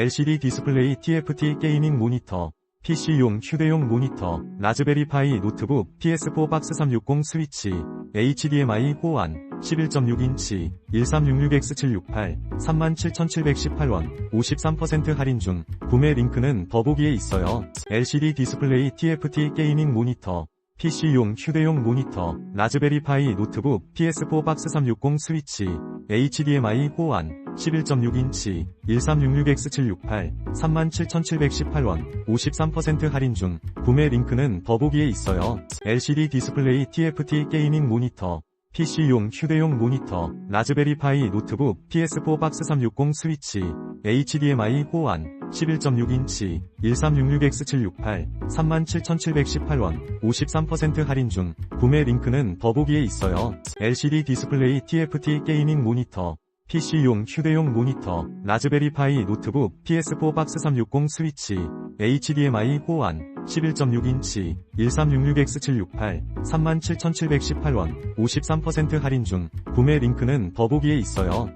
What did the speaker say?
LCD 디스플레이 TFT 게이밍 모니터, PC용 휴대용 모니터, 라즈베리 파이 노트북, PS4 박스 360 스위치, HDMI 호환, 11.6인치, 1366X768, 37,718원, 53% 할인 중, 구매 링크는 더보기에 있어요. LCD 디스플레이 TFT 게이밍 모니터, PC용 휴대용 모니터, 라즈베리 파이 노트북, PS4 박스 360 스위치, HDMI 호환, 11.6인치, 1366X768, 37,718원, 53% 할인 중, 구매 링크는 더보기에 있어요. LCD 디스플레이 TFT 게이밍 모니터, PC용 휴대용 모니터, 라즈베리 파이 노트북, PS4 박스 360 스위치, HDMI 호환, 11.6인치, 1366X768, 37,718원, 53% 할인 중, 구매 링크는 더보기에 있어요. LCD 디스플레이 TFT 게이밍 모니터, PC용 휴대용 모니터, 라즈베리 파이 노트북, PS4 박스 360 스위치, HDMI 호환, 11.6인치, 1366X768, 37,718원, 53% 할인 중, 구매 링크는 더보기에 있어요.